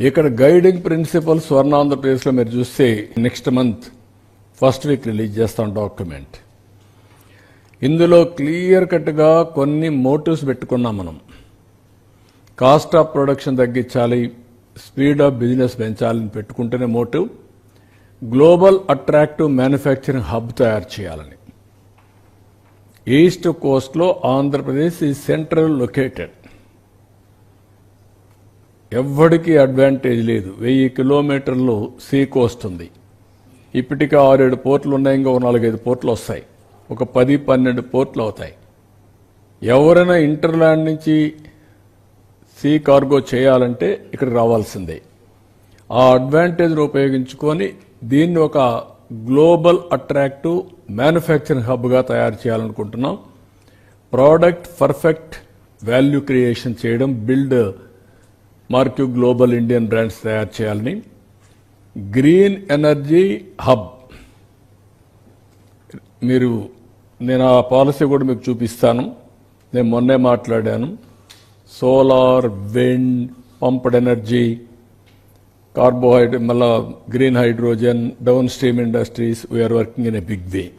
ఇక్కడ guiding principal స్వర్ణ ఆంధ్రప్రదేశ్లో మీరు చూస్తే next month first week release చేస్తాం డాక్యుమెంట్. ఇందులో క్లియర్ కట్గా కొన్ని మోటివ్స్ పెట్టుకున్నాం మనం. కాస్ట్ ఆఫ్ ప్రొడక్షన్ తగ్గించాలి స్పీడ్ ఆఫ్ బిజినెస్ పెంచాలని పెట్టుకుంటేనే motive global attractive manufacturing hub తయారు చేయాలని. ఈస్ట్ కోస్ట్లో ఆంధ్రప్రదేశ్ ఈ సెంట్రల్ లొకేటెడ్. ఎవ్వడికి అడ్వాంటేజ్ లేదు. వెయ్యి కిలోమీటర్లు సీ కోస్ట్ ఉంది. ఇప్పటికే ఆరేడు పోర్ట్లు ఉన్నాయి ఇంకో నాలుగైదు పోర్ట్లు వస్తాయి. ఒక పది పన్నెండు పోర్ట్లు అవుతాయి. ఎవరైనా ఇంటర్లాండ్ నుంచి సీ కార్గో చేయాలంటే ఇక్కడ రావాల్సిందే. ఆ అడ్వాంటేజ్ను ఉపయోగించుకొని దీన్ని ఒక గ్లోబల్ అట్రాక్టివ్ మ్యానుఫ్యాక్చరింగ్ హబ్గా తయారు చేయాలనుకుంటున్నాం. ప్రోడక్ట్ పర్ఫెక్ట్ వాల్యూ క్రియేషన్ చేయడం build marquee global Indian brands తయారు చేయాలని. Green energy hub. మీరు నేను ఆ పాలసీ కూడా మీకు చూపిస్తాను. నేను మొన్నే మాట్లాడాను. Solar wind pumped energy carbohydrate మళ్ళా green hydrogen downstream industries we're working in a big way